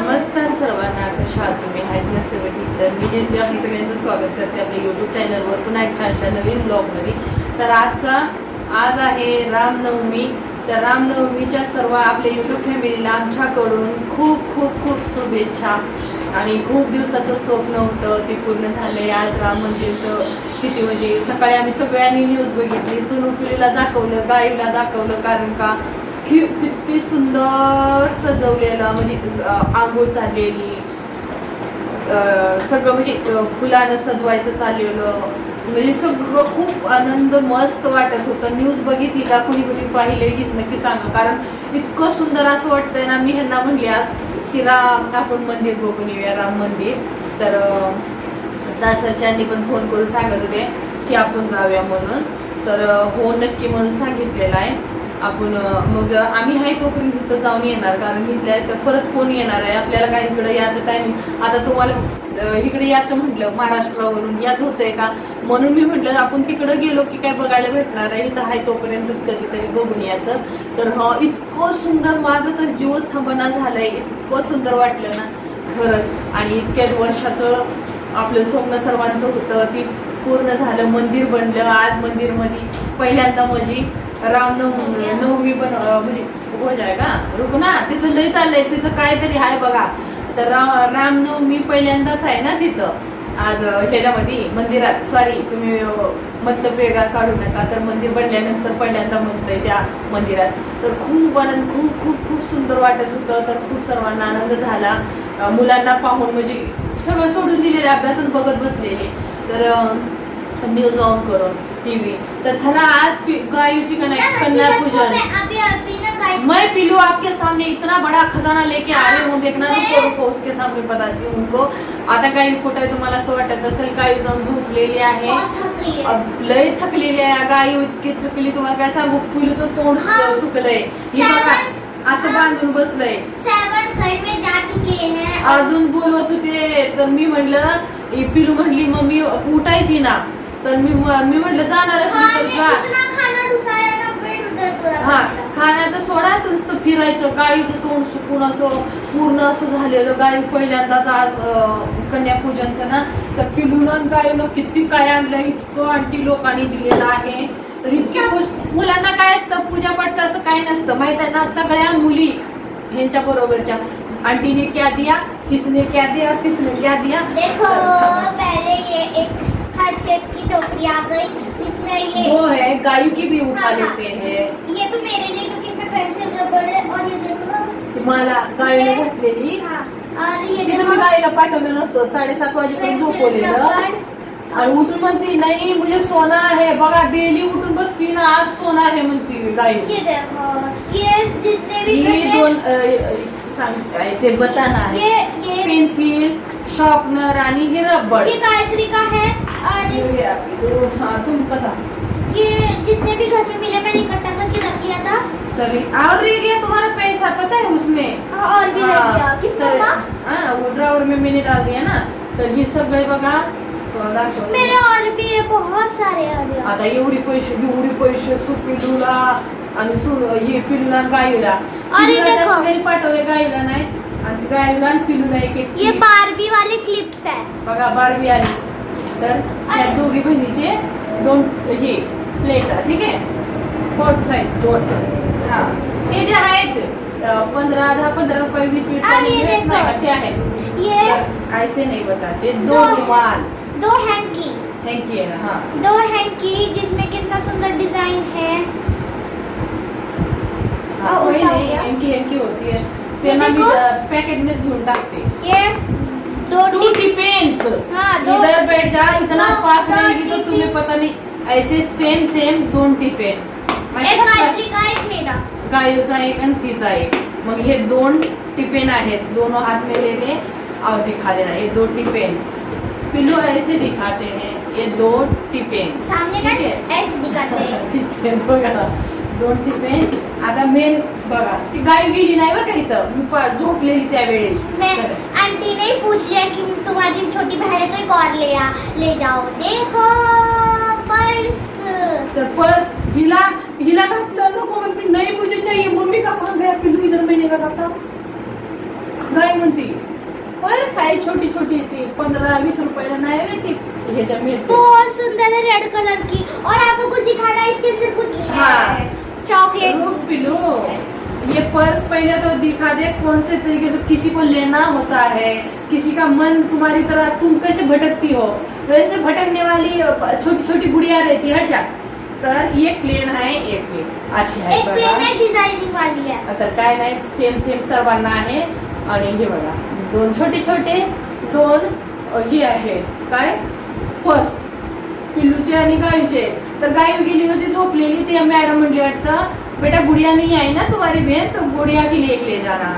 नमस्कार सर्वांना कशा आहात तुम्ही? आहेत ना सर्व ठीक? तर मी जे आपल्या सगळ्यांचं स्वागत करते आपल्या युट्यूब चॅनलवर पुन्हा एक छानशा नवीन ब्लॉगमध्ये तर आजचा आज आहे रामनवमी. तर रामनवमीच्या सर्व आपल्या युट्यूब फॅमिलीला आमच्याकडून खूप खूप खूप शुभेच्छा. आणि खूप दिवसाचं स्वप्न होतं ते पूर्ण झालं आज राम मंदिरचं किती म्हणजे सकाळी आम्ही सगळ्यांनी न्यूज बघितली. सोनूपुरीला दाखवलं गाईला दाखवलं कारण का कि- किती सुंदर सजवलेलं म्हणजे आंघोळ चाललेली सगळं म्हणजे फुलानं सजवायचं चाललेलं म्हणजे सगळं खूप आनंद मस्त वाटत होतं. न्यूज बघितली का कुणी कुणी पाहिले हीच नक्की सांगा. कारण इतकं सुंदर असं वाटतंय ना मी ह्यांना म्हणले आज की राम आपण मंदिर बघून येऊया राम मंदिर. तर सासरच्यांनी पण फोन करून सांगत होते की आपण जाऊया म्हणून. तर हो नक्की म्हणून सांगितलेलं आहे. आपण मग आम्ही आहे तोपर्यंत तिथं जाऊन येणार कारण इथल्या तर परत कोण येणार आहे? आपल्याला काय इकडं याचं टायमिंग आता तुम्हाला इकडे याचं म्हटलं महाराष्ट्रावरून याच होतंय का? म्हणून मी म्हटलं आपण तिकडं गेलो की काय बघायला भेटणार आहे? इथं आहे तोपर्यंतच कधीतरी बघून यायचं. तर हा इतकं सुंदर माझं तर जीवच थांबना झालंय. इतकं सुंदर वाटलं ना खरंच. आणि इतक्याच वर्षाचं आपलं स्वप्न सर्वांचं होतं. ती पूर्ण झालं मंदिर बनलं. आज मंदिरमध्ये पहिल्यांदा म्हणजे रामनवमी नवमी पण म्हणजे हो जाय का? रुक ना तिचं लय चाललंय तिचं काहीतरी आहे बघा. तर रा- रामनवमी पहिल्यांदाच आहे ना तिथं. आज ह्याच्यामध्ये मंदिरात. सॉरी तुम्ही मतलब वेगळा काढू नका. तर मंदिर बनल्यानंतर पहिल्यांदा म्हणतंय त्या मंदिरात. तर खूप आनंद खूप खूप खूप सुंदर वाटत होतं. तर खूप सर्वांना आनंद झाला. मुलांना पाहून म्हणजे सगळं सोडून दिलेले अभ्यासन बघत बसलेले. तर न्यूज ऑन करून. टीव्ही. तर चला आज पि- गायची का कन्या पूजन. गाय मैं पिलू आपके सामने इतना बड़ा खजाना लेके आ रही हूँ देखना नको रुको उसके सामने बताती हूँ उनको. आता काही कुठे तुम्हाला असं वाटत असेल काही जाऊन झोपलेली आहे. है अब लय थकलेली आहे. गाई इतकी थकली तुम्हाला काय सांगू? पिलूचं तोंड सुकलंय. ही बघा असं बांधून बसलंय. सेवन घर में जा चुके हैं. अजून बोलवत होते. तर मी म्हटलं पिलू म्हटली मम्मी उठायची ना. तर मी म- म्हटलं जाणारच नाही खाने तर जा. कितना खाना ढुसाया ना पेट उधर पूरा हा। खाण्याचं सोडा नुसतं फिरायचं गाईचं तोंड सुकून असं पूर्ण असं झालेलं गाई पहिल्यांदाच आज कन्यापूजनचं ना. तर पिलून गायनं किती काय आणलं इतकं आणखी लोकांनी दिलेलं आहे. तर इतके मुलांना काय असतं पूजा पाठचं असं काही नसतं माहीत आहे ना सगळ्या मुली ह्यांच्या बरोबरच्या. आंटीने क्या दिया किसने क्या दिया किसने क्या दिया. देखो पहले ये एक हार्ट शेप की टोकरी आ गई इसमें ये वो है गाय की भी उठा हाँ, हाँ। लेते हैं। ये तो मेरे लिए क्योंकि इसमें पेंसिल रबड़ है और ये देखो। तुम्हाला गायने घातलेली हाँ और ये तिथं मी गायला पाठवलं नव्हतं साडेसात वाजेपर्यंत झोपवलेलं आणि उठून म्हणते नाही मुझे सोना आहे बघा डेली उठून बसती ना आज सोना आहे म्हणती गाय ये देखो ये जितने भी ही घर दोन सांग ऐसे बताना है। ये ये पेन्सिल शॉर्पनर आणि हे रबड़ ये गायत्री का है और ये गया. हाँ तुम बता ये जितने भी घर में मिले मैंने इकट्ठा करके रख लिया था. तरी और ये गया तुम्हारा पैसा पता है उसमें? हाँ, और भी रख लिया हाँ, किस हाँ वो ड्रावर में मैंने डाल दिया ना। तर हे सगळे बघा. मेरे और भी है बहुत सारे गया आता एवढी पैसे एवढी पैसे सुपिलूला आणि सु हे पिलूला आणि गाईला पाठवले गाईला नाही पिलूला एक एक ये बारबी वाले क्लिप्स है। बघा बारबी आली तर. दोघी बहिणीचे दोन हे प्लेट ठीक आहे? फोर्थ साईड दोन हा. हे जे आहेत पंधरा दहा पंधरा रुपये वीस वीस अरे देखो. नाही का? ते आहेत ये ऐसे नाही बताते दो. रुमाल. दो हैंकी थँक यू हा. दो हैंकी जिसमें कितना सुंदर डिज़ाइन है। हा, उठाओ नाही? हँकी हँकी होती त्यांना मी देखो. पॅकेटनेच घेऊन टाकते. ये दो टू हाँ, दो- इधर बैठ जा इतना पास दो रहेगी तो टिफिन। तुम्हें पता नहीं ऐसे सेम सेम दोन टिफिन एक का? एक मेरा. गायचा एक आणि तिचा एक. मग हे दोन टिफिन आहेत. दोनों हाथ में ले ले और दिखा देना. ये दो टिफिन्स पिल्लू ऐसे दिखाते हैं. ये दो टिफिन सामने ना ठीक है? ऐसे दिखाते हैं। ठीक बघा दोन टिफिन आता मेन बघा ती गाय गेली नाही बरं का इथं? मी झोपलेली त्यावेळी मैं आंटी ने पूछ लिया कि तुम्हारी छोटी बहन है तो एक और ले आ. ले जाओ. देखो पर्स. तर पर्स हिला हिला घातलं नको म्हणते. नाही मुझे चाहिए. मम्मी का मांग गया? पिल्लू इधर मैंने का घातला गाय म्हणते. पर्स आहे छोटी छोटी ती. पंधरा वीस रुपयाला नाही आहे ती. ह्याच्या मिळते. बहुत सुंदर है रेड कलर की. और आपको कुछ दिखाना है इसके अंदर कुछ है. हाँ। चॉकलेट रुक पिलो ये पर्स पहले तो दिखा दे कौन से तरीके से किसी को लेना होता है। किसी का मन तुम्हारी तरह तुम कैसे भटकती हो। वैसे भटकने वाली छोटी छोटी गुड़िया रहती है हट जा। तर एक प्लेन आहे एक हे अशी आहे एक बघा प्लेन है डिज़ाइनिंग वाली है। तर काय नाही सेम सेम सर्वांना आहे। आणि हे बघा दोन छोटे छोटे दोन हे आहे. काय? पर्स. पिल्लूचे आणि गायीचे तर गाय गेली होती झोपलेली ती मॅडम म्हणली वाटतं. बेटा गुडिया नाही आहे ना तुम्हारी बहन तर गुडिया के लिए एक ले जाना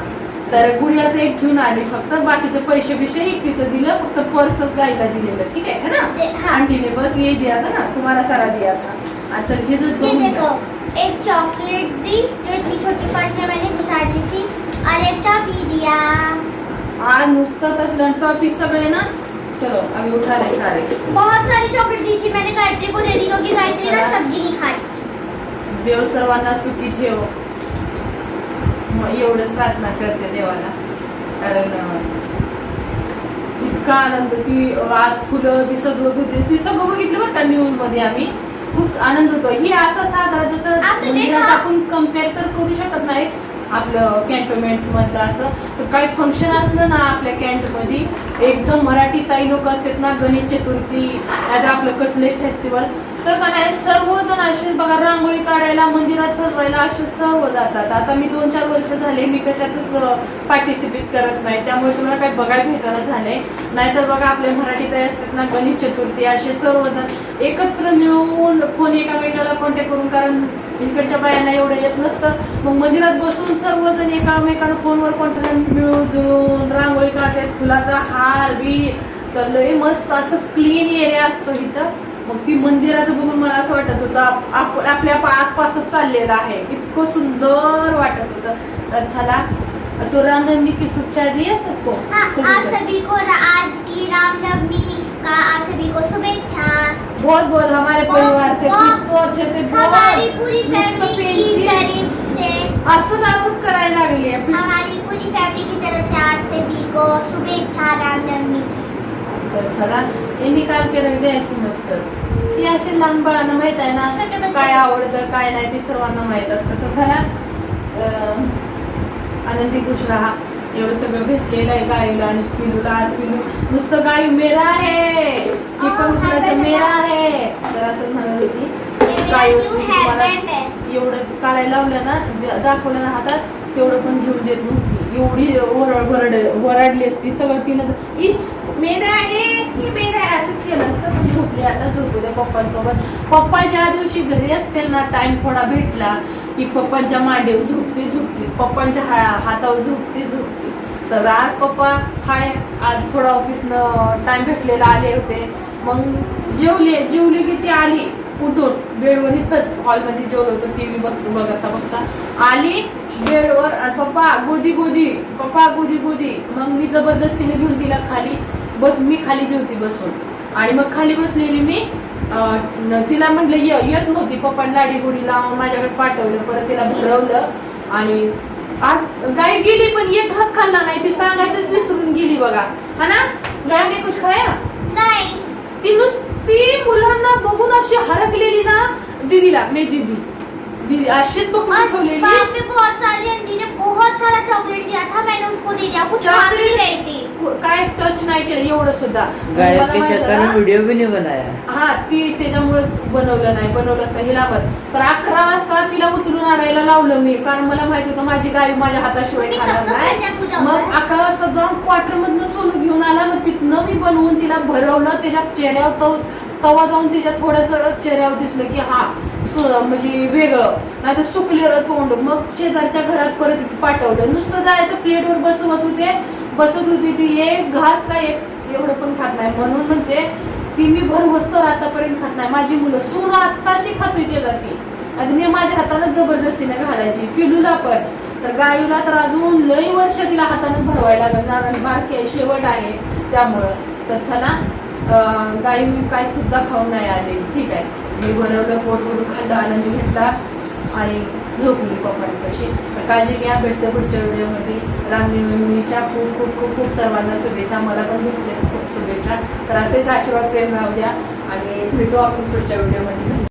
तर गुडियाचं एक घेऊन आली फक्त बाकीचे पैसे बिशे एकटीचं दिलं फक्त पर्स गायला दिलेलं ठीक आहे है ना? ये- हाँ. आंटी ने बस ये दिया था ना तुम्हाला सारा दिया था. आणि तर हे जो. एक चॉकलेट दी जो इतनी छोटी पर्स में मैंने घुसा दी थी और एक टॉफी दिया। आज नुसतं तसलं टॉपी सगळे ना चलो आम्ही उठाले सारे. बहुत सारी चॉकलेट दी थी मैंने गायत्री को दे दी क्योंकि गायत्री ना सब्जी नहीं खाती देव सर्वांना सुखी ठेव. एवढंच प्रार्थना करते देवाला. कारण इतका आनंद ती आज फुलं ती सजवत होती. ती सगळं बघितलं बरं का न्यूजमध्ये आम्ही. खूप आनंद होतो. ही असं साजरा जसं? आपण कंपेअर तर करू शकत नाही आपलं कॅन्टोमेंटमधलं असं तर काही फंक्शन असलं ना आपल्या कॅन्टमध्ये एकदम मराठी ताई लोक असतात ना गणेश चतुर्थी आता आपलं कसले फेस्टिवल तर का नाही सर्वजण असे बघा रांगोळी काढायला मंदिरात सजवायला असे सर्व जातात. आता मी दोन चार वर्ष झाले मी कशातच पार्टिसिपेट करत नाही. त्यामुळे तुम्हाला काही बघायला भेटायला झालंय. नाहीतर बघा आपल्या मराठी ताई असतात ना गणेश चतुर्थी असे सर्वजण एकत्र मिळून फोन एकामेकाला कॉन्टॅक्ट करून कारण इकडच्या बायांना एवढं येत नसतं. मग मंदिरात बसून सर्वजण एकामेकाला फोनवर कॉन्टॅक्ट मिळून जुळून रांगोळी काढतात. फुलाचा हार बी तर लय मस्त असं क्लीन एरिया असतो इथं. मग ती मंदिराचं बघून मला असं वाटत होतं आप- आप- आपल्या आसपासच चाललेलं आहे. इतकं सुंदर वाटत होतं. तर चला तो रामनवमी की शुभेच्छा दिए सबको. हाँ आप. सभी को आज की रामनवमी का आप सभी को शुभेच्छा। बहुत बहुत हमारे परिवार से अच्छे से हमारी पूरी फैमिली की तरफ. से असंच असंच करायला लागली आहे. हमारी पूरी फैमिली की तरफ से को शुभेच्छा रामनवमी की. तर चला हे निकाल के रख दे ऐसी मत कर ती अशी लहान बाळांना माहीत आहे ना. काय आवडतं काय नाही ते सर्वांना माहीत असतं. तर चला अं, आनंदी खुश राहा. एवढं सगळं भेटलेलं आहे गायला आणि पिलूला आज पिलू नुसतं गाय मेरा आहे. ती पण उचलायचं मेरा आहे. तर असं म्हणत होती. गाय असली की तुम्हाला. एवढं काढायला लावलं ना दाखवलं ना हातात तेवढं पण घेऊन देत नव्हती एवढी वरड वरड वरडली असती सगळं तिनं इस मेरे आहे ही मेरे आहे असंच केलं असतं पण झोपली आता झोपू द्या पप्पांसोबत. पप्पा ज्या दिवशी घरी असतील ना टाइम थोडा भेटला की पप्पांच्या मांडीवर झोपते झोपते पप्पांच्या हा हातावर झोपते झोपते तर आज पप्पा हाय आज थोडा ऑफिसनं टाइम भेटलेला आले होते. मग जेवले जेवले की ती आली. उठून बेडवर इथंच हॉलमध्ये जेवलो होतो टीव्ही बघतो बघता बघता. आली बेडवर आणि पप्पा गोदी गोदी पप्पा गोदी गोदी. मग मी जबरदस्तीने घेऊन तिला खाली बस मी खाली जेवती बसून. आणि मग खाली बसलेली मी तिला म्हटलं ये येत नव्हती. पप्पा लाडी गोडी लावून माझ्याकडे पाठवलं परत तिला भरवलं. आणि आज गाय गेली पण एक घास खाल्ला नाही ती सांगायचंच विसरून गेली बघा. हा ना? गायने कुछ खाया? नहीं. ती नुसती मुलांना बघून अशी दीदीला मी दीदी दीदी अशीच बघून और ठेवलेली. बाद में बहुत सारी आंटी ने बहुत सारा चॉकलेट दिया था मैंने उसको दे दिया. कुछ मांग भी रही थी. काय टच नाही केलं एवढं सुद्धा. मला के चक्कर में वीडियो भी नहीं बनाया. हा ती त्याच्यामुळे बनवलं नाही बनवलं असतं हिला पण. तर अकरा वाजता तिला उचलून आणायला लावलं मी कारण मला माहीत होतं माझी गाय माझ्या हाताशिवाय मी खाणार नाही. मग? अकरा वाजता जाऊन क्वार्टर मधनं सोनू घेऊन आला मग तिथनं मी बनवून तिला भरवलं त्याच्या चेहऱ्यावर तव तवा जाऊन तिच्या थोडस चेहऱ्यावर दिसलं की हा म्हणजे वेगळं. नाही तर सुकलेलं तोंड. मग शेजारच्या घरात परत पाठवलं. नुसतं जायचं प्लेटवर बसवत होते. बसत होती ती एक घास काय एक एवढं पण खात नाही. म्हणून म्हणते ती मी भरवस्तर आतापर्यंत खात नाही. माझी मुलं सून आत्ताशी खातोय ते. जाते आता मी माझ्या हातानं जबरदस्तीने घालायची. पिलूला पण. तर गायूला तर अजून लई वर्ष तिला हातानं भरवायला लागणार आणि बारके आहे शेवट आहे त्यामुळं. तर चला गायू काय सुद्धा खाऊन नाही आले. ठीक आहे. मी बनवलं पोट भरून खाल्लं आनंद घेतला आणि झोपली पप्पांपाशी. तर काळजी घ्या भेटतं पुढच्या व्हिडिओमध्ये. रामनवमीच्या खूप खूप खूप खूप सर्वांना शुभेच्छा. मला पण भेटले खूप शुभेच्छा. तर असेच आशीर्वाद प्रेम राहू द्या आणि भेटू आपण पुढच्या व्हिडिओमध्ये.